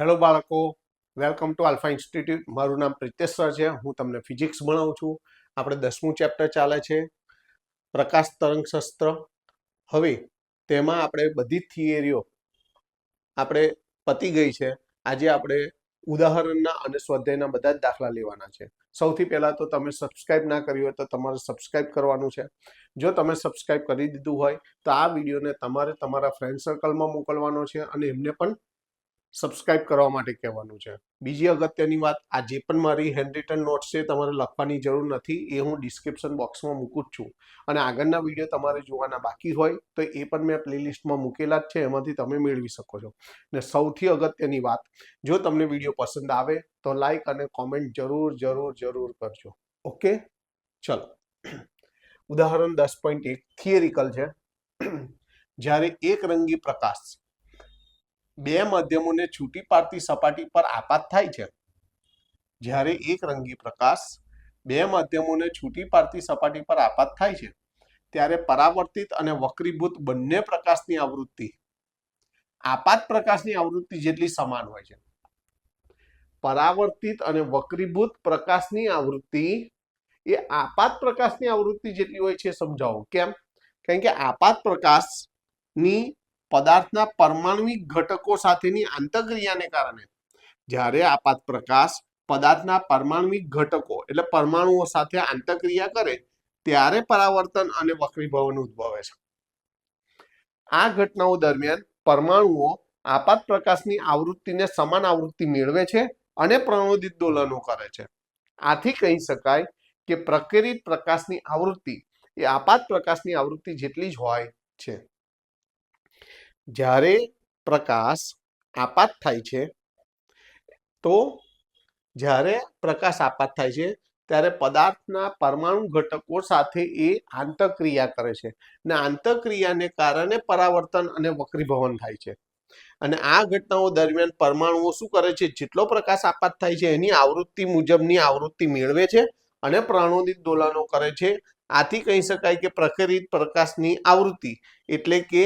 Hello બાળકો. Welcome to alpha institute મારું નામ પ્રિતેશ છે. હું તમને ફિઝિક્સ ભણાવું છું. આપણે દસમું ચેપ્ટર ચાલે છે. પ્રકાશ તરંગ શસ્ત્ર. હવે તેમાં આપણે બધી થિયરીઓ આપણે પતી ગઈ છે. આજે આપણે ઉદાહરણના અને સ્વાધ્યાયના બધા જ દાખલા લેવાના છે. સૌથી પહેલાં તો તમે સબસ્ક્રાઇબ ના કર્યું હોય તો તમારે સબસ્ક્રાઇબ કરવાનું છે. જો તમે સબસ્ક્રાઇબ કરી દીધું હોય તો આ વિડીયોને તમારે તમારા ફ્રેન્ડ સર્કલમાં મોકલવાનો છે અને એમને પણ સબસ્ક્રાઇબ કરવા માટે કહેવાનું છે. બીજી અગત્યની વાત, આ જે પણ મારી હેન્ડ રિટન નોટ્સ છે તમારે લખવાની જરૂર નથી, એ હું ડિસ્ક્રિપ્શન બોક્સમાં મૂકું જ છું. અને આગળના વીડિયો તમારે જોવાના બાકી હોય, તો એ પણ મેં પ્લેલિસ્ટમાં મૂકેલા જ છે, એમાંથી તમે મેળવી શકો છો. ને સૌથી અગત્યની વાત, જો તમને વીડિયો પસંદ આવે, તો લાઈક અને કોમેન્ટ જરૂર જરૂર જરૂર કરજો. ઓકે ચલો. ઉદાહરણ દસ પોઈન્ટ એક થિયરિકલ છે. જ્યારે એક રંગી પ્રકાશ બે માધ્યમોને છૂટી પાડતી સપાટી પર આપાત થાય છે. જ્યારે એક રંગી પ્રકાશ બે માધ્યમોને છૂટી પાડતી સપાટી પર આપાત થાય છે, ત્યારે પરાવર્તિત અને વક્રીભૂત બંને પ્રકાશની આવૃત્તિ, આપાત પ્રકાશની આવૃત્તિ જેટલી સમાન હોય છે. પરાવર્તિત અને વક્રીભૂત પ્રકાશની આવૃત્તિ એ આપાત પ્રકાશની આવૃત્તિ જેટલી હોય છે સમજાવો. કેમ? કારણ કે આપાત પ્રકાશની પદાર્થના પરમાણુક ઘટકો સાથેની આંતરક્રિયાને કારણે. જ્યારે આપાત પ્રકાશ પદાર્થના પરમાણ્વિક ઘટકો એટલે પરમાણુઓ સાથે આંતરક્રિયા કરે, ત્યારે પરાવર્તન અને વક્રીભવન ઉદ્ભવે છે. આ ઘટનાઓ દરમિયાન પરમાણુઓ આપાત પ્રકાશની આવૃત્તિને સમાન આવૃત્તિ મેળવે છે અને પ્રણોદિત દોલનો કરે છે. આથી કહી શકાય કે પ્રકરિત પ્રકાશની આવૃત્તિ એ આપાત પ્રકાશની આવૃત્તિ જેટલી જ હોય છે. જ્યારે પ્રકાશ આપાત થાય છે, તો જ્યારે પ્રકાશ આપાત થાય છે, ત્યારે પદાર્થના પરમાણુ ઘટકો સાથે એ આંતરક્રિયા કરે છે અને આંતરક્રિયાને કારણે પરાવર્તન અને વક્રીભવન થાય છે. અને આ ઘટનાઓ દરમિયાન પરમાણુઓ શું કરે છે? જેટલો પ્રકાશ આપાત થાય છે, એની આવૃત્તિ મુજબની આવૃત્તિ મેળવે છે અને પ્રાણોદિત દોલનો કરે છે. આથી કહી શકાય કે પ્રખરિત પ્રકાશની આવૃત્તિ એટલે કે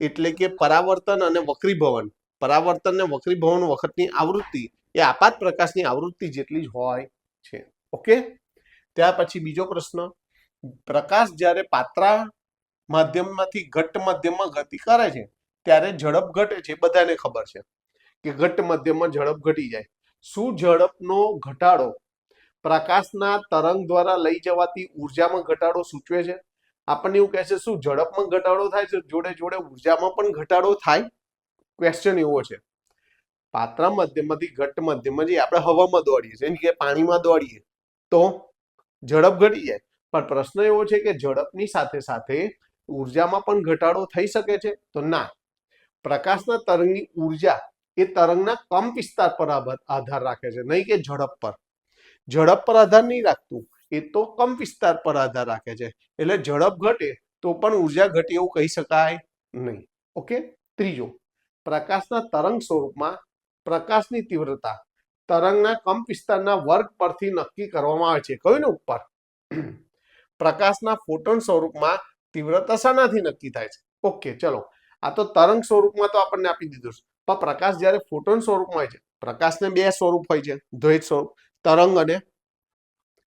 એટલે કે પરાવર્તન અને વક્રીભવન. પરાવર્તન અને વક્રીભવન વખતની આવૃત્તિ એ આપાત પ્રકાશની આવૃત્તિ જેટલી જ હોય છે. ઓકે? ત્યાર પછી બીજો પ્રશ્ન. પ્રકાશ જ્યારે પાત્રા માધ્યમમાંથી ઘટ્ટ માધ્યમમાં ગતિ કરે છે, ત્યારે ઝડપ ઘટે છે, બધાને ખબર છે કે ઘટ્ટ માધ્યમમાં ઝડપ ઘટી જાય. શું ઝડપનો ઘટાડો પ્રકાશના તરંગ દ્વારા લઈ જવાતી ઉર્જામાં ઘટાડો સૂચવે છે? આપણને એવું કહે છે, શું ઝડપમાં ઘટાડો થાય છે? જોડે જોડે ઉર્જામાં પણ ઘટાડો થાય? ક્વેશ્ચન એવો છે. પાત્ર મધ્યમાંથી ઘટ્ટ મધ્યમાં જઈએ, આપણે હવામાં દોડીએ છીએ. કે પાણીમાં દોડીએ. તો ઝડપ ઘટી જાય. પણ પ્રશ્ન એવો છે કે ઝડપની સાથે સાથે ઉર્જામાં પણ ઘટાડો થઈ શકે છે? તો ના. પ્રકાશના તરંગની ઊર્જા એ તરંગના કંપ વિસ્તાર પર આધાર રાખે છે. નહીં કે ઝડપ પર. ઝડપ પર આધાર નહીં રાખતું. એ તો કંપ વિસ્તાર પર આધાર રાખે છે. એટલે ઝડપ ઘટે તો પણ ઊર્જા ઘટે એવું કહી શકાય નહીં. ઓકે? ત્રીજો, પ્રકાશના તરંગ સ્વરૂપમાં પ્રકાશની તીવ્રતા તરંગના કંપ વિસ્તારના વર્ગ પરથી નક્કી કરવામાં આવે છે. કયું ને ઉપર? પ્રકાશના ફોટોન સ્વરૂપમાં તીવ્રતા શાનાથી નક્કી થાય છે. ઓકે, ચલો. આ તો તરંગ સ્વરૂપમાં તો આપણને આપી દીધું છે. પણ પ્રકાશ જ્યારે ફોટોન સ્વરૂપમાં હોય છે, પ્રકાશને બે સ્વરૂપ હોય છે. દ્વૈત સ્વરૂપ, તરંગ અને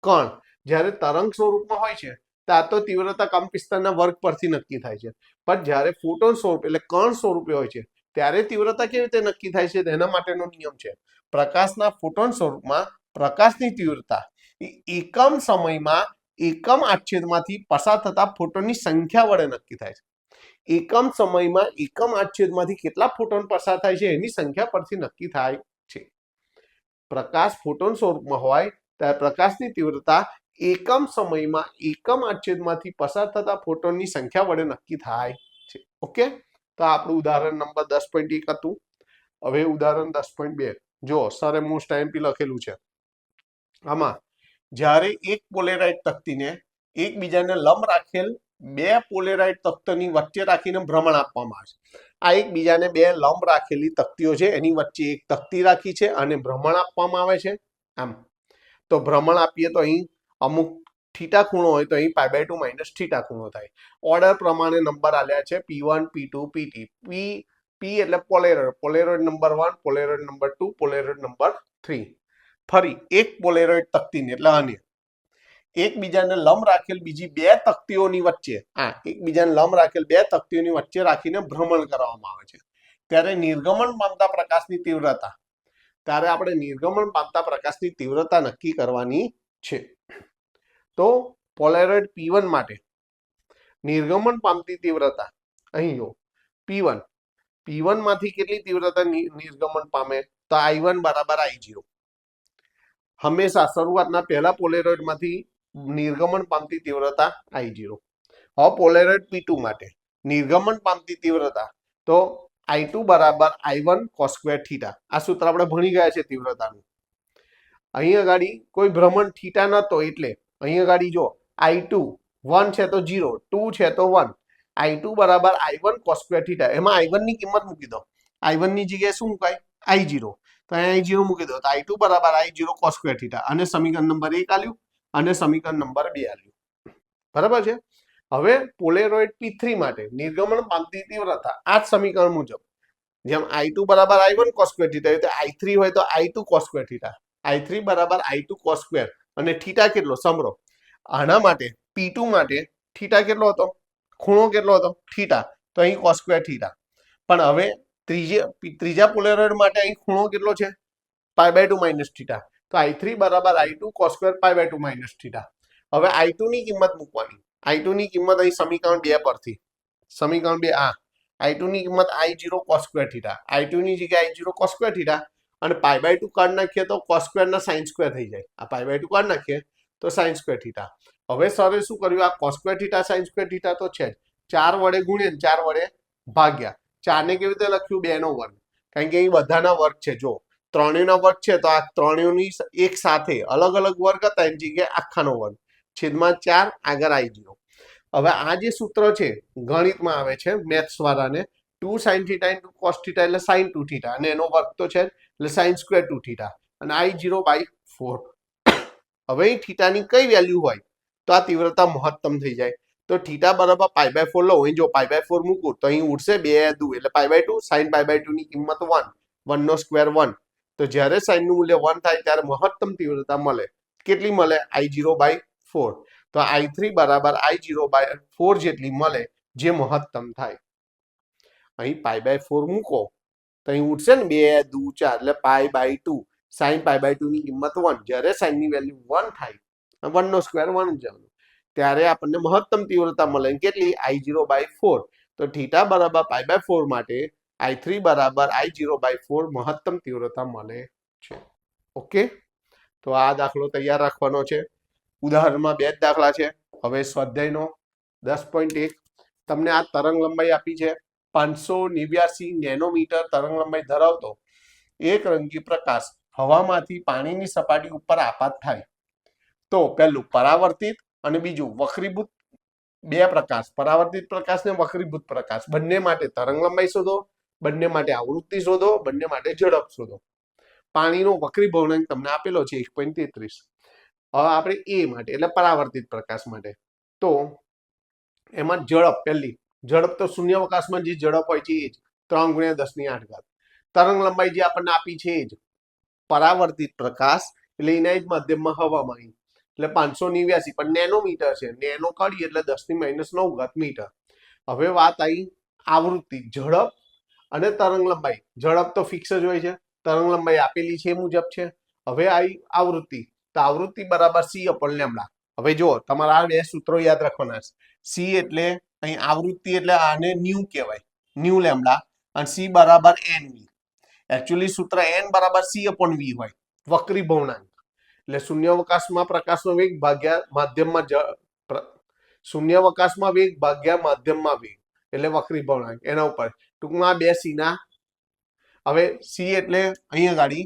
કણ. જ્યારે તરંગ સ્વરૂપમાં હોય છે, ત્યાં તો તીવ્રતા કામ વિસ્તારના વર્ગ પરથી નક્કી થાય છે. પણ જ્યારે ફોટોન સ્વરૂપ એટલે કણ સ્વરૂપે હોય છે, ત્યારે તીવ્રતા કેવી રીતે નક્કી થાય છે, તેના માટેનો નિયમ છે. પ્રકાશના ફોટોન સ્વરૂપમાં પ્રકાશની તીવ્રતા એકમ સમયમાં એકમ આચ્છેદમાંથી પસાર થતા ફોટોનની સંખ્યા વડે નક્કી થાય છે. એકમ સમયમાં એકમ આચ્છેદમાંથી કેટલા ફોટોન પસાર થાય છે, એની સંખ્યા પરથી નક્કી થાય છે. પ્રકાશ ફોટોન સ્વરૂપમાં હોય, ત્યારે પ્રકાશની તીવ્રતા એકમ સમયમાં એકમ આચ્છેદમાંથી પસાર થતા ફોટોનની સંખ્યા વડે નક્કી થાય છે. ઓકે? તો આપણું ઉદાહરણ નંબર દસ પોઈન્ટ એક હતું. હવે ઉદાહરણ દસ પોઈન્ટ બે. જો, સરે મોસ્ટ ટાઈમપી લખેલું છે. આમાં, જ્યારે એક પોલેરાઇટ તખ્તીને એકબીજાને લંબ રાખેલ બે પોલેરાઇટ તખ્તની વચ્ચે રાખીને ભ્રમણ આપવામાં આવે છે. આ એકબીજાને બે લંબ રાખેલી તખ્તીઓ છે, એની વચ્ચે એક તખ્તી રાખી છે અને ભ્રમણ આપવામાં આવે છે. આમ, તો ભ્રમણ આપીએ તો અહીં અમુક થીટા ખૂણો હોય તો અહીં pi by two minus theta ખૂણો થાય. ઓર્ડર પ્રમાણે નંબર આલ્યા છે P one P two P T P P એટલે Polaroid Polaroid number one Polaroid number two Polaroid number three ફરી એક પોલેરોઇડ તકતીને, એટલે અન્ય એકબીજાને લંબ રાખેલ બીજી બે તકતીઓની વચ્ચે. આ, એકબીજાને લંબ રાખેલ બે તકતીઓની વચ્ચે રાખીને ભ્રમણ કરવામાં આવે છે. ત્યારે નિર્ગમન પામતા પ્રકાશની તીવ્રતા. ત્યારે આપણે નિર્ગમન પામતા પ્રકાશની તીવ્રતા નક્કી કરવાની છે. તો પોલેરોઇડ પી વન માટે નિર્ગમન પામતી તીવ્રતા, અહીં જો P1 P1 માંથી કેટલી તીવ્રતા નિર્ગમન પામે? તો આઈ વન બરાબર I0 હંમેશા શરૂઆતના પહેલા પોલેરોઇડમાંથી નિર્ગમન પામતી તીવ્રતા I0 હવે પોલેરોઇડ P2 માટે નિર્ગમન પામતી તીવ્રતા, તો આઈ ટુ બરાબર આઈ વન કોસ્ક્વેર થીટા આ સૂત્ર આપણે ભણી ગયા છે તીવ્રતાનું. અહીં આગળ કોઈ ભ્રમણ થીટા નતો એટલે અહીં આગળ જો I2 1 છે તો 0 2 છે તો 1 I2 બરાબર I1 વન સ્ક્વેર થીટા એમાં I1 ની કિંમત મૂકી દો. I1 ની જગ્યાએ શું મુકાય? I0 તો અહીંયા I0 મૂકી દો. તો I2 બરાબર I0 જીરો સ્ક્વેર થીટા અને સમીકરણ નંબર 1 આલ્યું અને સમીકરણ નંબર 2 આલ્યું. બરાબર છે? હવે પોલેરોઇડ P3 માટે નિર્ગમન પામતી તીવ્રતા આ જ સમીકરણ મુજબ. જેમ I2 બરાબર I1 વન સ્ક્વેર થીટા હોય તો I3 હોય તો I2 two square theta I3 બરાબર I2 ટુ સ્ક્વેર અને થીટા કેટલો? સમરો. આના માટે P2 માટે થીટા કેટલો હતો? ખૂણો કેટલો હતો? થીટા. તો અહીં સ્ક્વેર થીટા. પણ હવે ત્રીજે, ત્રીજા પોલેરોઇડ માટે અહીં ખૂણો કેટલો છે? Pi by two minus theta. તો આઈ થ્રી બરાબર I two cos square pi by two minus theta. હવે આઈ ટુ ની કિંમત મૂકવાની. આઈ ટુ ની કિંમત અહીં સમીકરણ બે પરથી. સમીકરણ બે આ. આઈ ટુ ની કિંમત I zero cos square theta. I two ની જગ્યાએ I zero cos square theta. અને પાઈ બાય ટુ કાઢ નાખીએ તો કોસ સ્ક્વેરના સાઇન સ્ક્વેર થઈ જાય. આ પાઈ બાય ટુ કાઢ નાખીએ તો સાઇન સ્ક્વેર થીટા હવે સરે શું કર્યું? આ cos square theta sine square theta તો છે જ. ચાર વડે ગુણ્યા ચાર વડે ભાગ્યા. ચારને કેવી રીતે લખ્યું? બેનો વર્ગ. કારણ કે અહીં બધાના વર્ગ છે. જો ત્રણેયનો વર્ગ છે તો આ ત્રણેયની એક સાથે અલગ અલગ વર્ગ હતા એની જગ્યાએ આખાનો વર્ગ. છેદમાં ચાર આગળ આવી ગયો. હવે આ જે સૂત્ર છે ગણિતમાં આવે છે મેથ્સ વાળાને two sine theta into cos theta એટલે સાઇન ટુ થીટા અને એનો વર્ગ તો છે જ, એટલે સાઇન સ્ક્વેર ટુ થીટા અને આઈ જીરો બાય ફોર હવે થીટાની કઈ વેલ્યુ હોય? તો આ તીવ્રતા મહત્તમ થઈ જાય. તો થીટા બરાબર પાઈ બાય ફોર લો. અહીં જો પાઈ બાય ફોર મૂકું, તો અહીં ઉડશે બે દુ, એટલે pi by two sine pi by two ની કિંમત વન વન નો સ્ક્વેર વન તો જ્યારે સાઇનનું મૂલ્ય વન થાય, ત્યારે મહત્તમ તીવ્રતા મળે. કેટલી મળે? આઈ જીરો બાય ફોર તો આઈ થ્રી બરાબર આઈ જીરો બાય ફોર જેટલી મળે, જે મહત્તમ થાય. અહીં પાઈ બાય ફોર મૂકો. તો અહીં ઉઠશે ને, બે, દુ, ચાર, એટલે pi by two. Sine pi by two ની કિંમત વન. જ્યારે સાઇનની વેલ્યુ વન થાય વન નો સ્ક્વેર વન જવાનું. ત્યારે આપણને મહત્તમ તીવ્રતા મળે કેટલી? I zero by four. તો થીટા બરાબર પાઈ બાય ફોર માટે આઈ થ્રી બરાબર આઈ જીરો બાય ફોર મહત્તમ તીવ્રતા મળે છે. ઓકે? તો આ દાખલો તૈયાર રાખવાનો છે. ઉદાહરણમાં બે જ દાખલા છે. હવે સ્વાધ્યાયનો દસ પોઈન્ટ એક. તમને આ તરંગ લંબાઈ આપી છે. પાંચસો નેવ્યાસી નેનોમીટર તરંગ લંબાઈ ધરાવતો એક રંગી પ્રકાશ હવામાંથી પાણીની સપાટી ઉપર આપાત થાય. તો પહેલું પરાવર્તિત અને બીજું વક્રીભૂત બે પ્રકાશ, પરાવર્તિત પ્રકાશ ને વક્રીભૂત પ્રકાશ. બંને માટે તરંગ લંબાઈ શોધો, બંને માટે આવૃત્તિ શોધો, બંને માટે ઝડપ શોધો. પાણીનો વક્રીભવનાંક તમને આપેલો છે એક પોઈન્ટ તેત્રીસ. હવે આપણે એ માટે, એટલે પરાવર્તિત પ્રકાશ માટે. તો એમાં ઝડપ પહેલી ઝડપ તો શૂન્યાવકાશમાં જે ઝડપ હોય છે એ જ. ત્રણ ગુણ્યા દસની આઠ ઘાત. તરંગ લંબાઈ જે આપણને આપી છે એ જ. પરાવર્તિત પ્રકાશ એટલે એના જ માધ્યમમાં હવામાં એટલે પાંચસો નેવ્યાસી, પણ નેનોમીટર છે. નેનો કાઢીએ એટલે દસની માઇનસ નવ ઘાત મીટર. હવે વાત આવી આવૃત્તિ, ઝડપ અને તરંગ લંબાઈ. ઝડપ તો ફિક્સ જ હોય છે. તરંગ લંબાઈ આપેલી છે મુજબ છે. હવે આવી આવૃત્તિ. તો આવૃત્તિ બરાબર સી અપન લેમડા હવે જુઓ, તમારા આ બે સૂત્રો યાદ રાખવાના છે. સી એટલે અહીં આવૃત્તિ એટલે આને ન્યુ કહેવાય. ન્યુ લેમડા અને સી બરાબર એન વી. એકચ્યુઅલી સૂત્ર એન બરાબર સી અપોન વી હોય. વક્રી ભવનાંક એટલે શૂન્યાવકાશમાં પ્રકાશનો વેગ ભાગ્યા માધ્યમમાં શૂન્યાવકાશમાં વેગ ભાગ્યા માધ્યમમાં વેગ. એટલે વક્રી ભવનાંક એના ઉપર. ટૂંકમાં બે સીના હવે સી એટલે અહીંયા ગાડી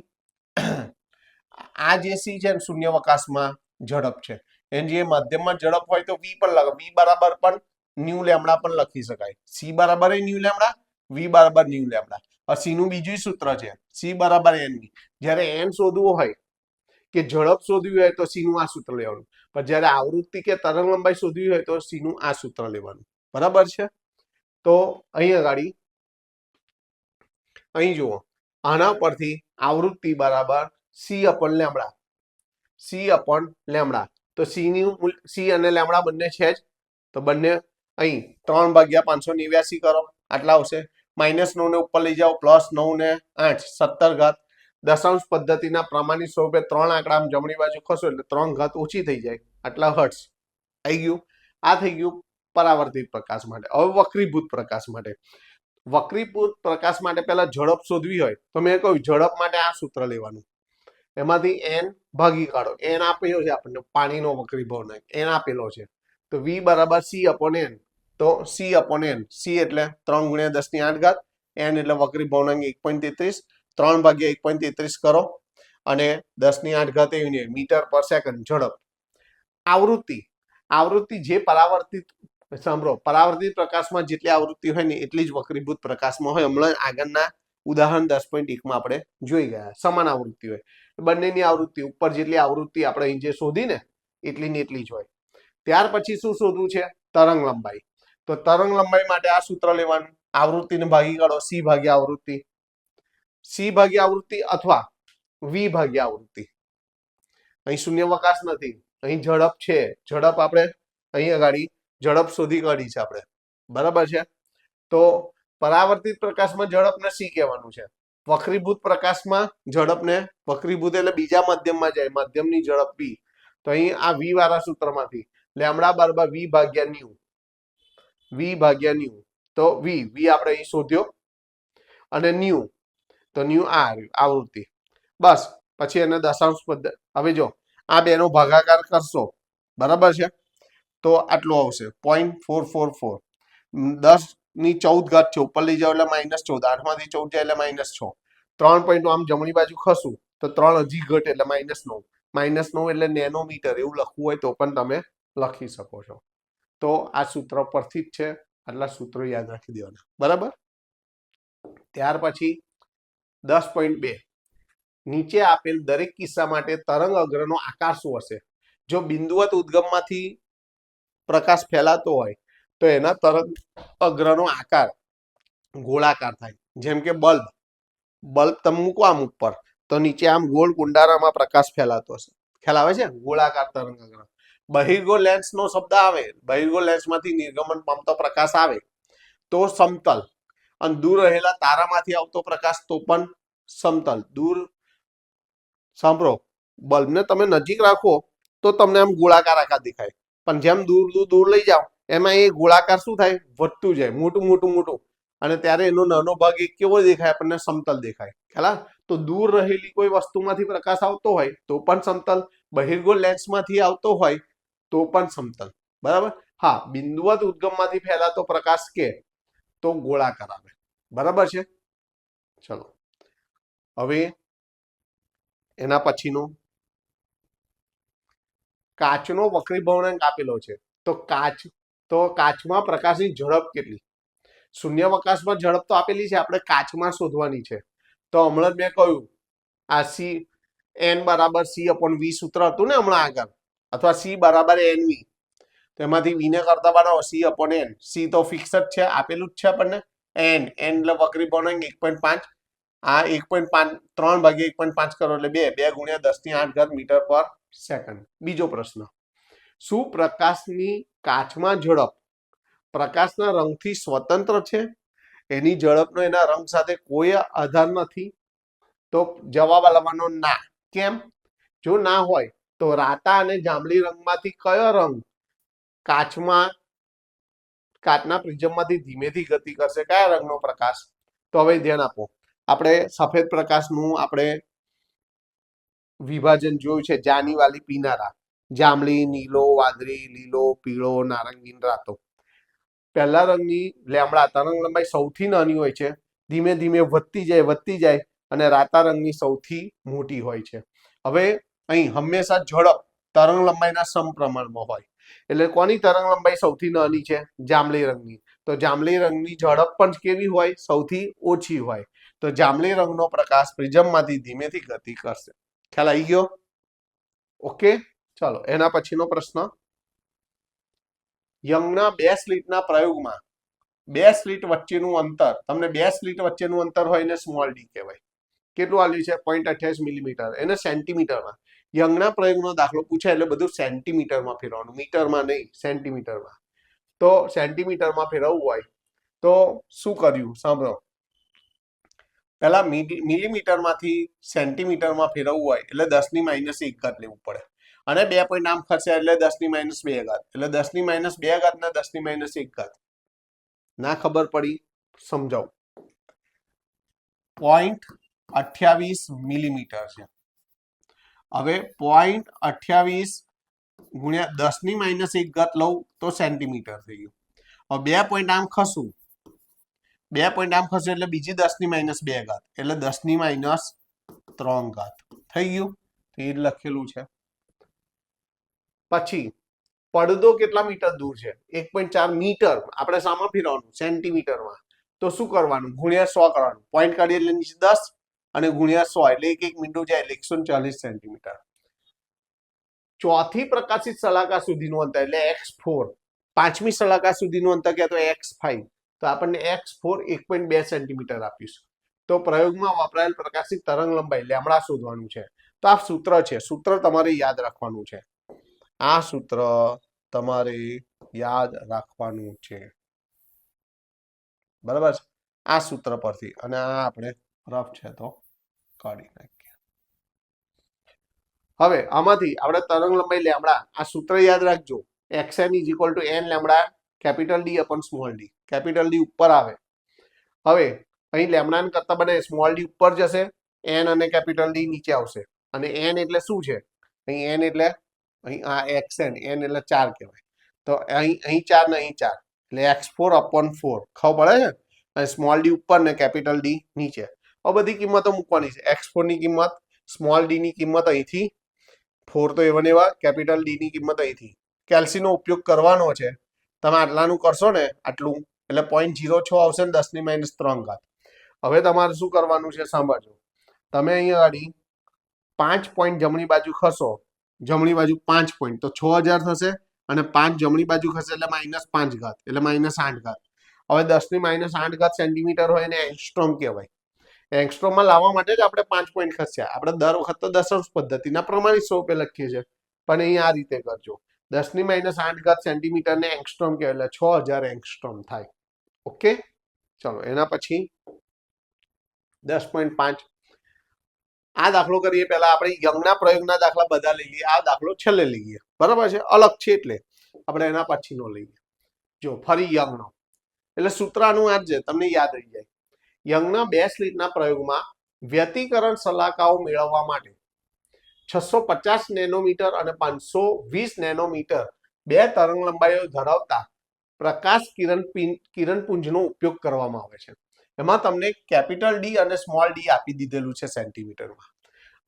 આ જે સી છે શૂન્યાવકાશમાં ઝડપ છે. એની જે માધ્યમમાં ઝડપ હોય તો વી પણ લગાવ વી બરાબર પણ ન્યુ લેમડા પણ લખી શકાય. સી બરાબર ન્યુ લેમડા વી બરાબર ન્યુ લેમડા સી નું બીજું સૂત્ર છે. સી બરાબર એન વી જ્યારે એન શોધવું હોય કે ઝડપ શોધવી હોય તો સી નું આ સૂત્ર લેવાનું. પણ જ્યારે આવૃત્તિ કે તરંગ લંબાઈ શોધવી હોય તો સી નું આ સૂત્ર લેવાનું. બરાબર છે? તો અહીં ગાડી અહીં જુઓ. આના પરથી આવૃત્તિ બરાબર C upon lambda C upon lambda તો સી ની સી અને લેમડા બંને છે જ. તો બંને અહીં ત્રણ ભાગ્યા પાંચસો નેવ્યાસી કરો. આટલા આવશે. માઇનસ નવ ને ઉપર લઈ જાઓ, પ્લસ નવ ને આઠ, સત્તર ઘાત. દશાંશ પદ્ધતિના પ્રમાણિત સ્વરૂપે ત્રણ આંકડા આમ જમણી બાજુ ખસો એટલે ત્રણ ઘાત ઓછી થઈ જાય. આટલા હર્ટ્સ આવી ગયું? આ થઈ ગયું પરાવર્તિત પ્રકાશ માટે હવે વક્રીભૂત પ્રકાશ માટે. વક્રીભૂત પ્રકાશ માટે પહેલા ઝડપ શોધવી હોય તો મેં કહ્યું ઝડપ માટે આ સૂત્ર લેવાનું. એમાંથી એન ભાગી કાઢો. એન આપેલો છે આપણને, પાણીનો વક્રીભાવનાંક એન આપેલો છે. તો વી બરાબર સી અપોન એન તો સી અપોન એન સી એટલે ત્રણ ગુણ્યા દસની આઠ ઘાત એન એટલે વક્રી ભવનાંગ એક પોઈન્ટ તેત્રીસ ત્રણ ભાગ્યા એક પોઈન્ટ તેત્રીસ કરો અને દસની આઠ ઘાત નહીં, મીટર પર સેકન્ડ ઝડપ. આવૃત્તિ. આવૃત્તિ જે પરાવર્તિત સાંભળો પરાવર્તિત પ્રકાશમાં જેટલી આવૃત્તિ હોય ને એટલી જ વક્રીભૂત પ્રકાશમાં હોય. હમણાં આગળના ઉદાહરણ દસ પોઈન્ટ એકમાં આપણે જોઈ ગયા. સમાન આવૃત્તિ હોય. બંનેની આવૃત્તિ ઉપર જેટલી આવૃત્તિ આપણે અહીં જે શોધી ને એટલી ને એટલી જ હોય. ત્યાર પછી શું શોધવું છે? તરંગ લંબાઈ. તો તરંગ લંબાઈ માટે આ સૂત્ર લેવાનું. આવૃત્તિને ભાગી કાઢો. સી ભાગ્યા આવૃત્તિ. સી ભાગ્યા આવૃત્તિ અથવા વી ભાગ્યા આવૃત્તિ. અહીં શૂન્યવકાશ નથી. અહીં ઝડપ છે. ઝડપ આપણે અહીં અગાડી ઝડપ શોધી કાઢી છે આપણે. બરાબર છે? તો પરાવર્તિત પ્રકાશમાં ઝડપને સી કહેવાનું છે. વક્રીભૂત પ્રકાશમાં ઝડપને, વક્રીભૂત એટલે બીજા માધ્યમમાં જાય. માધ્યમની ઝડપ બી તો અહીં આ વી વાળા સૂત્રમાંથી. લેમડા બરાબર વી ભાગ્યા ન્યુ. વી ભાગ્યા ન્યુ. તો વી વી આપણે અહીં શોધ્યો. અને ન્યુ. તો ન્યુ આ આવૃત્તિ. બસ, પછી એને દશાંશ પદ્ધતિ હવે જો, આ બેનો ભાગાકાર કરશો. બરાબર છે? તો આટલું આવશે. પોઈન્ટ ફોર ફોર ફોર દસની ચૌદ ઘાત છે, ઉપર લઈ જાઓ એટલે માઇનસ ચૌદ. આઠમાંથી ચૌદ જાય એટલે માઇનસ છ. ત્રણ પોઈન્ટ આમ જમણી બાજુ ખસું, તો ત્રણ હજી ઘટ એટલે માઇનસ નવ. માઇનસ નવ એટલે નેનોમીટર એવું લખવું હોય તો પણ તમે લખી શકો છો. તો આ સૂત્ર પરથી જ છે. આટલા સૂત્રો યાદ રાખી દેવાના. બરાબર? ત્યાર પછી દસ પોઈન્ટ બે. નીચે આપેલ દરેક કિસ્સા માટે તરંગ અગ્રનો આકાર શું હશે? જો બિંદુવત ઉદ્ગમમાંથી પ્રકાશ ફેલાતો હોય, તો એના તરંગ અગ્રનો આકાર ગોળાકાર થાય. જેમ કે બલ્બ. બલ્બ તમે મૂકો આમ ઉપર, તો નીચે આમ ગોળ કુંડારામાં પ્રકાશ ફેલાતો હશે. ખ્યાલ આવે છે? ગોળાકાર તરંગ અગ્ર. બહિર્ગોળ લેન્સ નો શબ્દ આવે, બહિર્ગો લેન્સમાંથી નિર્ગમન પામતો પ્રકાશ આવે, તો સમતલ. અને દૂર રહેલા તારામાંથી આવતો પ્રકાશ તો પણ સમતલ. દૂર, સાંભળો, બલ્બને તમે નજીક રાખો તો તમને આમ ગોળાકાર આકાર દેખાય. પણ જેમ દૂર દૂર દૂર લઈ જાઓ, એમાં એ ગોળાકાર શું થાય? વધતું જાય, મોટું મોટું મોટું. અને ત્યારે એનો નાનો ભાગ એક કેવો દેખાય? આપણને સમતલ દેખાય. ખ્યાલ તો દૂર રહેલી કોઈ વસ્તુમાંથી પ્રકાશ આવતો હોય તો પણ સમતલ. બહિર્ગો લેન્સમાંથી આવતો હોય તો પણ સમતલ. બરાબર? હા, બિંદુવત ઉદ્ગમમાંથી ફેલાતો પ્રકાશ કે? તો ગોળાકાર આવે. બરાબર છે? ચલો. હવે એના પછીનો. કાચનો વક્રીભવનાંક આપેલો છે. તો કાચ, તો કાચમાં પ્રકાશની ઝડપ કેટલી? શૂન્યાવકાશમાં ઝડપ તો આપેલી છે, આપણે કાચમાં શોધવાની છે. તો હમણાં જ મેં કહ્યું, આ સી એન બરાબર સી અપોન વી સૂત્ર હતું ને હમણાં આગળ? અથવા સી બરાબર એન વી તેમાંથી વીને કરતા બનાવો સી અપોન એન સી તો ફિક્સ જ છે, આપેલું જ છે આપણને. એન એન એટલે વકરી ભવનાંક એક પોઈન્ટ પાંચ. આ એક પોઈન્ટ પાંચ, ત્રણ ભાગ્યા એક પોઈન્ટ પાંચ કરો એટલે બે. બે ગુણ્યા દસથી આઠ ઘર મીટર પર સેકન્ડ. બીજો પ્રશ્ન. શું પ્રકાશની કાચમાં ઝડપ પ્રકાશના રંગથી સ્વતંત્ર છે? એની ઝડપનો એના રંગ સાથે કોઈ આધાર નથી. તો જવાબ લવાનો ના. કેમ? જો ના હોય તો રાતા અને જાંબલી રંગમાંથી કયો રંગ કાચમાં, કાચના પ્રિઝમમાંથી ધીમેથી ગતિ કરશે? કયા રંગનો પ્રકાશ? તો હવે ધ્યાન આપો. આપણે સફેદ પ્રકાશનું આપણે વિભાજન જોયું છે, જાની વાલી પીનારા. જાંબલી, નીલો, વાદળી, લીલો, પીળો નારંગી રાતો. પહેલા રંગની લેમડા, તરંગ લંબાઈ સૌથી નાની હોય છે. ધીમે ધીમે વધતી જાય વધતી જાય અને રાતા રંગની સૌથી મોટી હોય છે. હવે અહીં હંમેશા ઝડપ તરંગ લંબાઈના સમપ્રમાણમાં હોય. એટલે કોની તરંગ લંબાઈ સૌથી નાની છે? જાંબલી રંગની. તો જાંબલી રંગની ઝડપ પણ કેવી હોય? સૌથી ઓછી હોય. તો જાંબલી રંગનો પ્રકાશ પ્રિઝમમાંથી ધીમેથી ગતિ કરશે. ખ્યાલ આવી ગયો? ઓકે ચાલો, એના પછીનો પ્રશ્ન. યંગના બે સ્લીટના પ્રયોગમાં, બે સ્લીટ વચ્ચેનું અંતર, તમને બે સ્લીટ વચ્ચેનું અંતર હોય ને સ્મોલ ડી કહેવાય. કેટલું આલ્યું છે? પોઈન્ટ અઠ્યાવીસ મિલીમીટર એને સેન્ટીમીટરમાં યંગના પ્રયોગનો દાખલો પૂછાય એટલે બધું સેન્ટીમીટરમાં ફેરવવાનું મીટરમાં નહીં, સેન્ટીમીટરમાં. તો સેન્ટીમીટરમાં ફેરવવું હોય તો શું કર્યું? સાંભળો. પહેલા મિલીમીટરમાંથી સેન્ટીમીટરમાં ફેરવવું હોય એટલે દસની માઇનસ એક ઘાત લેવું પડે. અને બે પોઈન્ટ આમ ખસે એટલે દસની માઇનસ બે ઘાત. એટલે દસની માઇનસ બે ઘાત ને દસની માઇનસ એક ઘાત. ના ખબર પડી, સમજાવું. પોઈન્ટ અઠ્યાવીસ મિલીમીટર છે. હવે પોઈન્ટ અઠ્યાવીસ ગુણ્યા દસની માઇનસ એક ગત લઉં તો સેન્ટીમીટર થઈ ગયું. હવે બે પોઈન્ટ આમ ખસું. બે પોઈન્ટ આમ ખસે એટલે બીજી દસની માઇનસ બે ઘાત, એટલે દસની માઇનસ ત્રણ ઘાત. થઈ ગયું? એ લખેલું છે. પછી પડદો કેટલા મીટર દૂર છે? એક પોઈન્ટ ચાર મીટર. આપણે સામા ફેરવાનું સેન્ટીમીટરમાં તો શું કરવાનું? ગુણ્યા સો કરવાનું. પોઈન્ટ કાઢીએ એટલે નીચે દસ અને ગુણ્યા સો એટલે એક એક મીંડું જાય એકસો ચાલીસ સેન્ટીમીટર ચોથી પ્રકાશિત સલાકા સુધીનું અંતર એટલે એક્સ ફોર. પાંચમી સલાકા સુધીનું અંતર ક્યાં તો એક્સ ફાઈવ. તો આપણને એક્સ ફોર એક પોઈન્ટ બે સેન્ટીમીટર આપીશું. તો પ્રયોગમાં વપરાયેલ પ્રકાશિત તરંગ લંબાઈ લેમડા શોધવાનું છે. તો આ સૂત્ર છે. સૂત્ર તમારે યાદ રાખવાનું છે. આ સૂત્ર તમારે યાદ રાખવાનું છે. બરાબર આ સૂત્ર પરથી. અને આ આપણે રફ છે તો કાઢી નાખીએ. હવે આમાંથી આપણે તરંગ લંબાઈ લેમડા આ સૂત્ર યાદ રાખજો. X N is equal to N lambda capital D upon small D capital D ઉપર આવે. હવે અહીં લેમડાને કરતા બને સ્મોલ ડી ઉપર જશે. એન અને કેપિટલ ડી નીચે આવશે. અને એન એટલે શું છે? અહીં એન એટલે અહીં આ એક્સ એન એન એટલે ચાર કહેવાય. તો અહીં અહીં ચાર ને અહીં ચાર. એટલે એક્સ ફોર અપોન ફોર ખબર પડે છે અને સ્મોલ ડી ઉપર ને કેપિટલ ડી નીચે. આ બધી કિંમતો મૂકવાની છે. એક્સ ફોરની કિંમત સ્મોલ ડી ની કિંમત અહીંથી ફોર તો એવા એવા કેપિટલ ડી ની કિંમત અહીંથી. કેલ્સીનો ઉપયોગ કરવાનો છે. તમે આટલાનું કરશો ને, આટલું, એટલે પોઈન્ટ જીરો છ આવશે ને દસની માઇનસ ત્રણ ઘાત. હવે તમારે શું કરવાનું છે સાંભળજો. તમે અહીંયા આગળ પાંચ પોઈન્ટ જમણી બાજુ ખસો, જમણી બાજુ પાંચ પોઈન્ટ તો છ હજાર થશે અને પાંચ જમણી બાજુ ખસે એટલે માઇનસ પાંચ ઘાત, એટલે માઇનસ આઠ ઘાત. હવે દસની માઇનસ આઠ ઘાત સેન્ટીમીટર હોય એને એંગસ્ટ્રોમ કહેવાય. એંગસ્ટ્રોમમાં લાવવા માટે જ આપણે પાંચ પોઈન્ટ ખસ્યા. આપણે દર વખત તો દશાંશ પદ્ધતિના પ્રમાણિત સ્વરૂપે લખીએ છીએ. પણ અહીં આ રીતે કરજો. દસની માઇનસ આઠ ઘાત સેન્ટીમીટરને એંગસ્ટ્રોમ કહેવાય એટલે છ હજાર એંગસ્ટ્રોમ થાય. ઓકે ચલો, એના પછી દસ પોઈન્ટ પાંચ. આ દાખલો કરીએ પહેલા આપણે યંગના પ્રયોગના દાખલા બધા લઈ લઈએ. આ દાખલો છેલ્લે લઈએ. બરાબર છે? અલગ છે એટલે આપણે એના પછીનો લઈએ. જો, ફરી યંગનો. એટલે સૂત્રાનું આ જ તમને યાદ રહી જાય. યંગના બે સ્લીટના પ્રયોગમાં વ્યતિકરણ સલાકાઓ મેળવવા માટે છસો પચાસ નેનોમીટર અને પાંચસો વીસ નેનોમીટર બે તરંગ લંબાઈઓ ધરાવતા પ્રકાશ કિરણ કિરણપુંજનો ઉપયોગ કરવામાં આવે છે. એમાં તમને કેપિટલ ડી અને સ્મોલ ડી આપી દીધેલું છે સેન્ટીમીટરમાં.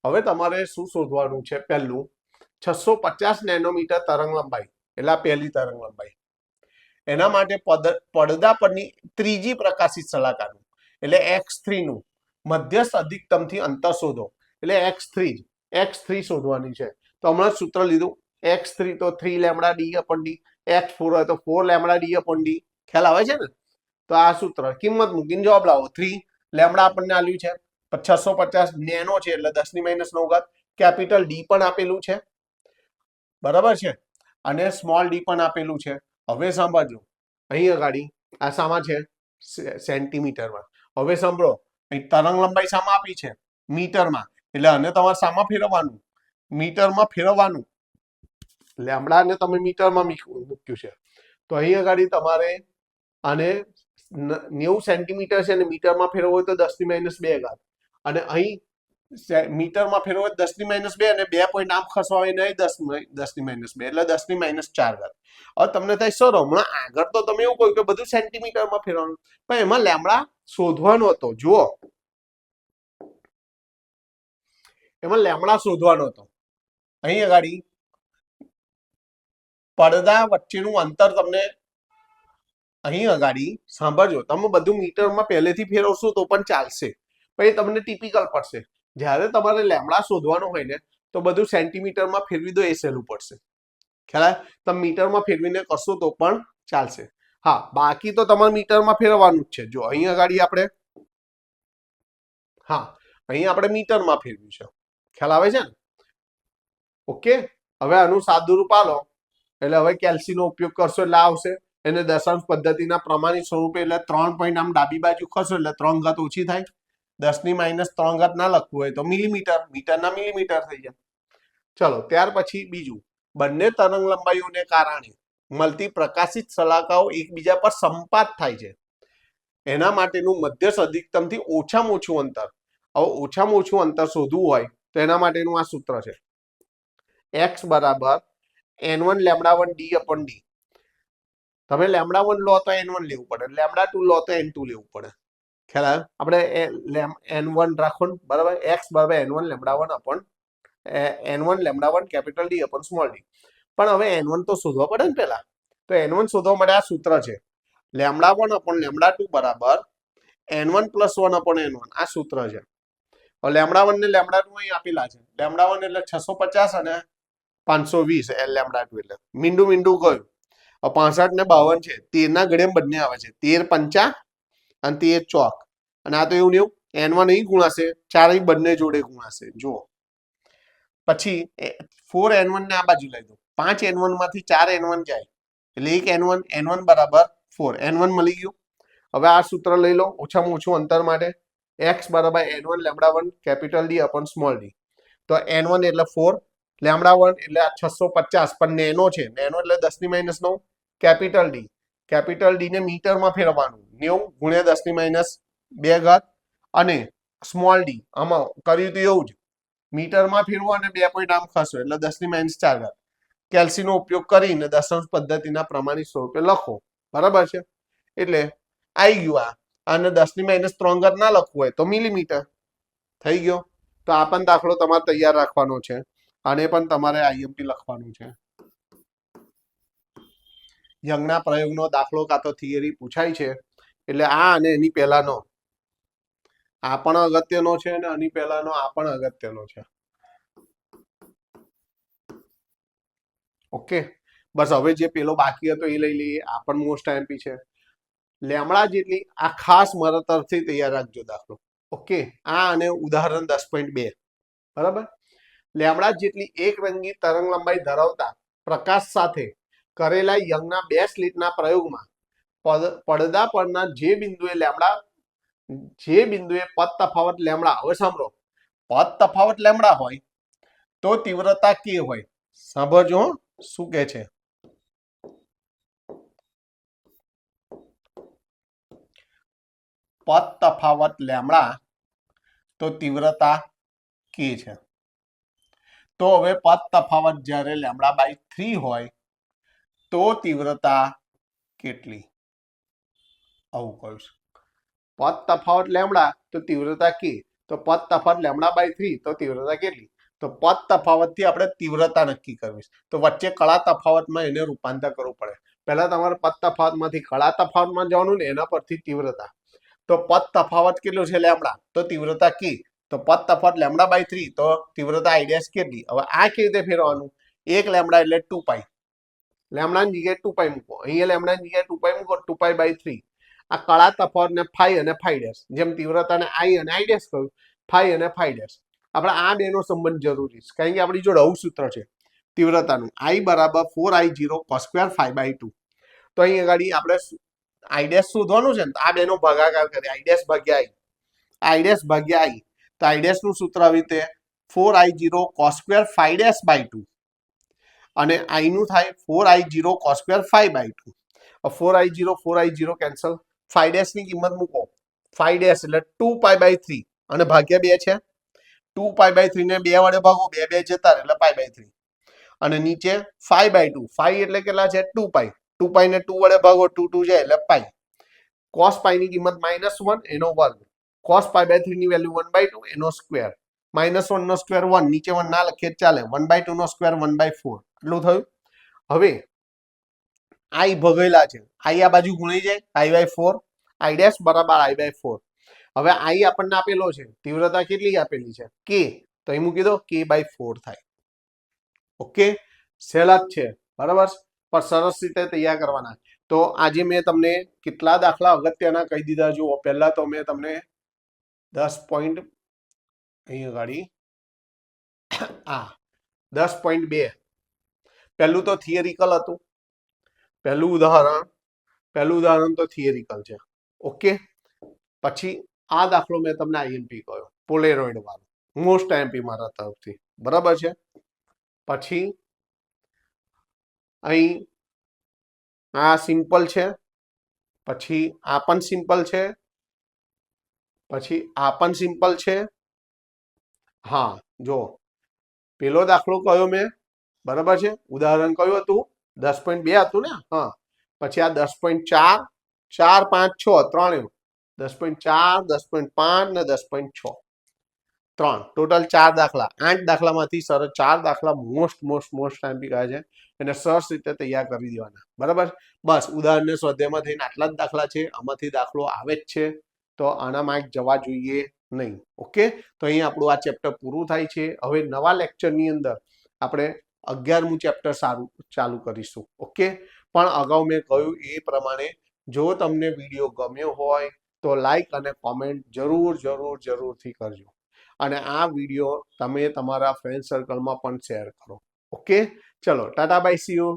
હવે તમારે શું શોધવાનું છે? પહેલું, છસો પચાસ નેનોમીટર તરંગ લંબાઈ, એટલે પહેલી તરંગ લંબાઈ. એના માટે પડદા પરની ત્રીજી પ્રકાશિત સલાહકારનું એટલે એક્સનું. મધ્યસ્થ અધિકતમથી અંતર શોધો. એટલે એક્સ થ્રી એક્સ થ્રી શોધવાની છે. તો હમણાં સૂત્ર લીધું. એક્સ થ્રી તો three lambda D upon D. X four હોય તો four lambda D upon D. ખ્યાલ આવે છે ને? તો આ સૂત્ર. કિંમત મૂકીને જવાબ લાવો. થ્રી લેમડા આપણને આપ્યું છે. છસો પચાસ નેનો છે એટલે દસની માઇનસ નવ ઘાત. કેપિટલ ડી પણ આપેલું છે. બરાબર છે? અને સ્મોલ ડી પણ આપેલું છે. હવે સાંભળજો. અહીં અગાડી. આ સામા છે? સેન્ટીમીટરમાં. હવે સાંભળો, અહીં તરંગ લંબાઈ સામા આપી છે, મીટરમાં. એટલે આને તમારે સામા ફેરવવાનું. મીટરમાં ફેરવવાનું. લેમડાને તમે મીટરમાં મૂક- મૂક્યું છે. તો અહીં આગળ તમારે આને ન- નેવું સેન્ટીમીટર છે અને મીટરમાં ફેરવવું હોય તો દસની માઇનસ બે ઘાત. અને અહીં મીટરમાં ફેરવો દસની માઇનસ બે અને બે પોઈન્ટ આમ ખસવા હોય નહીં દસ દસની માઇનસ બે, એટલે દસની માઇનસ ચાર ઘાત. હવે તમને થાય સર હમણાં આગળ તો તમે એવું કહ્યું કે બધું સેન્ટીમીટરમાં ફેરવાનું પણ એમાં લેમડા શોધવાનો હતો, જુઓ. એમાં લેમડા શોધવાનો હતો. અહીં અગાડી પડદા વચ્ચેનું અંતર તમને અહીં અગાડી સાંભળજો. તમે બધું મીટરમાં પહેલેથી ફેરવશો તો પણ ચાલશે. પણ એ તમને ટિપિકલ પડશે. જ્યારે તમારે લેમડા શોધવાનો હોય ને, તો બધું સેન્ટીમીટરમાં ફેરવી દો એ સહેલું પડશે ખ્યાલ? તમે મીટરમાં ફેરવીને કરશો તો પણ ચાલશે. હા, બાકી તો તમારે મીટરમાં ફેરવવાનું જ છે. જો અહીંયા ગાડી આપણે હા, અહીં આપણે મીટરમાં ફેરવ્યું છે. ખ્યાલ આવે છે ને? ઓકે? હવે આનું સાદુરૂપ આલો. એટલે હવે કેલ્સીનો ઉપયોગ કરશો એટલે આવશે. એને દશાંશ પદ્ધતિના પ્રમાણિત સ્વરૂપે એટલે ત્રણ પોઈન્ટ આમ ડાબી બાજુ ખસો એટલે ત્રણ ઘાત ઓછી થાય. દસની માઇનસ ત્રણ ઘાત ના લખવું હોય તો મિલીમીટર મીટરના મિલીમીટર થઈ જાય. ચલો, ત્યાર પછી બીજું. બંને તરંગ લંબાઈઓને કારણે મળતી પ્રકાશિત સલાકાઓ એકબીજા પર સંપાત થાય છે. એના માટેનું મધ્ય અધિકતમથી ઓછામાં ઓછું અંતર. હવે ઓછામાં ઓછું અંતર શોધવું હોય તો એના માટેનું આ સૂત્ર છે. એક્સ બરાબર N one lambda one D upon D તમે લેમડા વન લો તો એન વન લેવું પડે. લેમડા ટુ લો તો એન ટુ લેવું પડે. ખ્યાલ આપણે એન વન રાખો બરાબર? એક્સ બરાબર N one lambda one upon N one lambda one capital D upon small D. પણ હવે એન વન તો શોધવા પડે ને પહેલા તો એન વન શોધવા માટે આ સૂત્ર છે. Lambda one upon lambda two બરાબર, N one plus one upon N one. આ સૂત્ર છે. લેમડા વન ને લેમડા ટુ અહીં આપેલા છે. લેમડા વન એટલે છસો પચાસ અને પાંચસો વીસ લેમડા ટુ એટલે. મીંડું મીંડું ગયું. પાસઠ ને બાવન છે. તેરના ઘડે બંને આવે છે. તેર પંચા અને તે ચોક. અને આ તો એવું નહીં એન વન અહીં ગુણાશે, ચારેય બંને જોડે ગુણાશે. જુઓ. પછી ફોર એન વન ને આ બાજુ લઈ દો. પાંચ એન વનમાંથી ચાર એન વન જાય. એટલે એક એન વન એન વન બરાબર ફોર એન વન મળી ગયું. હવે આ સૂત્ર લઈ લો, ઓછામાં ઓછું અંતર માટે. એક્સ બરાબર N one lambda one capital D upon small D તો એન વન એટલે ફોર લેમડા વન એટલે આ છસો પચાસ. પણ નેનો છે. નેનો એટલે દસની માઇનસ નવ, કેપિટલ ડી કેપિટલ ડી ને મીટરમાં ફેરવવાનું. નેવું ગુણ્યા દસની માઇનસ બે ઘાત અને સ્મોલ ડી આમાં કર્યું તો એવું જ. મીટરમાં ફેરવો અને બે પોઈન્ટ આમ ખસો, એટલે દસની માઇનસ ચાર ઘાત. કેલ્સીનો ઉપયોગ કરીને દશાંશ પદ્ધતિના પ્રમાણિત સ્વરૂપે લખો. બરાબર છે? એટલે આવી ગયું આ. અને દસની માઇનસ ત્રણ ઘાત ના લખવું હોય તો મિલીમીટર થઈ ગયો? તો આ પણ દાખલો તમારે તૈયાર રાખવાનો છે. અને પણ તમારે આઈએમપી લખવાનું છે. યંગના પ્રયોગનો દાખલો કાં તો થિયરી પૂછાય છે. એટલે આ અને એની પહેલાનો. આ પણ અગત્યનો છે અને આની પહેલાનો, આ પણ અગત્યનો છે. ઓકે. બસ હવે જે પેલો બાકી હતો એ લઈ લઈએ. આ પણ મોસ્ટ એમપી છે. લેમડા જેટલી આ ખાસ મારા તરફથી તૈયાર રાખજો દાખલો. ઓકે. આ અને ઉદાહરણ દસ પોઈન્ટ બે. બરાબર? લેમડા જેટલી એક રંગી તરંગ લંબાઈ ધરાવતા પ્રકાશ સાથે કરેલા યંગના બે સ્લિટના પ્રયોગમાં પડદા પરના જે બિંદુએ લેમડા, જે બિંદુએ પદ તફાવત લેમડા, હવે સાંભળો. પદ તફાવત લેમડા હોય તો તીવ્રતા કે હોય? સાંભળજો શું કે છે? પદ તફાવત લેમડા તો તીવ્રતા કે છે? તો હવે પદ તફાવત જ્યારે લેમડા બાય થ્રી હોય તો તીવ્રતા કેટલી? આવું કહ્યું પદ તફાવત લેમડા, તો તીવ્રતા કે? તો પદ તફાવત લેમડા બાય થ્રી તો તીવ્રતા કેટલી? તો પદ તફાવતથી આપણે તીવ્રતા નક્કી કરવી તો વચ્ચે કળા તફાવતમાં એને રૂપાંતર કરવું પડે. પહેલા તમારે પદ તફાવતમાંથી કળા તફાવતમાં જવાનું ને એના પરથી તીવ્રતા. તો પદ તફાવત કેટલો છે લેમડા? તો તીવ્રતા કી? તો પદ તફાવત લેમડા બાય થ્રી તો તીવ્રતા આઈડિયાસ કેટલી? હવે આ કેવી રીતે ફેરવાનું એક લેમડા એટલે ટુ પાઈ લેમડાની જગ્યાએ ટુ પાઈ મૂકો અહીંયા લેમડાની જગ્યાએ ટુ પાઈ મૂકો ટુ પાઈ બાય થ્રી આ કળા તફરને ફાઈ અને ફાઈ ડેશ જેમ તીવ્રતાને આઈ અને આઈ કહ્યું, ફાઈ અને ફાઈ ડેશ આપણે આ બેનો સંબંધ જરૂરી છે. કારણ કે આપણી જોડે આવું સૂત્ર છે. તીવ્રતાનું. આઈ બરાબર four I zero cos square phi by two. તો અહીં આગળ આપણે આઈડેસ શોધવાનું છે ને આ બેનો ભાગાકાર કરીએ આઈડેસ ભાગ્યા આઈ. આઈડેસ ભાગ્યા આઈ. તો આઈડેસનું સૂત્ર આવી રીતે four I zero cos square five days by two. અને આઈનું થાય four I zero cos square five by two. Four I zero, four I zero cancel. Five ડેસની કિંમત મૂકો. ફાઈવ ડેસ એટલે ટુ પાય બાય થ્રી અને ભાગ્યા બે છે? ટુ પાય બાય થ્રી ને બે વડે ભાગો, બે બે જતા એટલે પાય બાય થ્રી અને નીચે ફાઈવ બાય ટુ ફાઈવ એટલે કેટલા છે? ટુ પાઈ ટુ પાય ને ટુ વડે ભાગો ટુ ટુ જાય એટલે પાય કોસ પાયની કિંમત માઇનસ વન એનો વર્ગ. કોસ પાય બાય થ્રી ની વેલ્યુ વન બાય ટુ એનો સ્ક્વેર માઇનસ વન નો સ્ક્વેર વન નીચે વન ના લખીએ ચાલે. વન બાય ટુ નો સ્ક્વેર વન બાય ફોર એટલું થયું? હવે આઈ ભગેલા છે. આઈ આ બાજુ ગુણી જાય, I by four I dash બરાબર આઈ બાય ફોર હવે આઈ આપણને આપેલો છે, તીવ્રતા કેટલી આપેલી છે? કે તો અહીં મૂકી દો કે બાય ફોર થાય. ઓકે સહેલા જ છે. બરાબર? પણ સરસ રીતે તૈયાર કરવાના. તો આજે મેં તમને કેટલા દાખલા અગત્યના કહી દીધા. જુઓ, પહેલા તો મેં તમને દસ પોઈન્ટ અહીંયા ગાડી આ, દસ પોઈન્ટ બે. પહેલું તો થિયરિકલ હતું. પહેલું ઉદાહરણ પહેલું ઉદાહરણ તો થિયરિકલ છે. ઓકે પછી આ દાખલો મેં તમને આઈએમપી કહ્યો પોલેરોઇડ વાળો. મોસ્ટ આઈએમપી મારા તરફથી. બરાબર છે? પછી અહીં આ સિમ્પલ છે, પછી આ પણ સિમ્પલ છે, પછી આ પણ સિમ્પલ છે. હા જો પેલો દાખલો કયો મેં? બરાબર છે? ઉદાહરણ કયું હતું? દસ પોઈન્ટ બે હતું ને? હા. પછી આ દસ પોઈન્ટ ચાર ચાર પાંચ છ ત્રણ દસ પોઈન્ટ ચાર, દસ પોઈન્ટ પાંચ ને દસ પોઈન્ટ છ. ત્રણ. ટોટલ ચાર દાખલા. આઠ દાખલામાંથી સરસ ચાર દાખલા મોસ્ટ મોસ્ટ મોસ્ટ ટાઈમ બી કહે છે. એને સરસ રીતે તૈયાર કરી દેવાના. બરાબર? બસ, ઉદાહરણને સ્વાધ્યાયમાં થઈને આટલા જ દાખલા છે. આમાંથી દાખલો આવે જ છે. તો આના માર્ક જવા જોઈએ નહીં. ઓકે? તો અહીં આપણું આ ચેપ્ટર પૂરું થાય છે. હવે નવા લેક્ચરની અંદર આપણે અગિયારમું ચેપ્ટર સારું, ચાલુ કરીશું ઓકે પણ અગાઉ મેં કહ્યું એ પ્રમાણે જો તમને વીડિયો ગમ્યો હોય તો લાઈક અને કોમેન્ટ જરૂર જરૂર, જરૂરથી કરજો. અને આ વીડિયો તમે તમારા ફ્રેન્ડ સર્કલમાં પણ શેર કરો ઓકે ચલો, ટાટા બાય સી યુ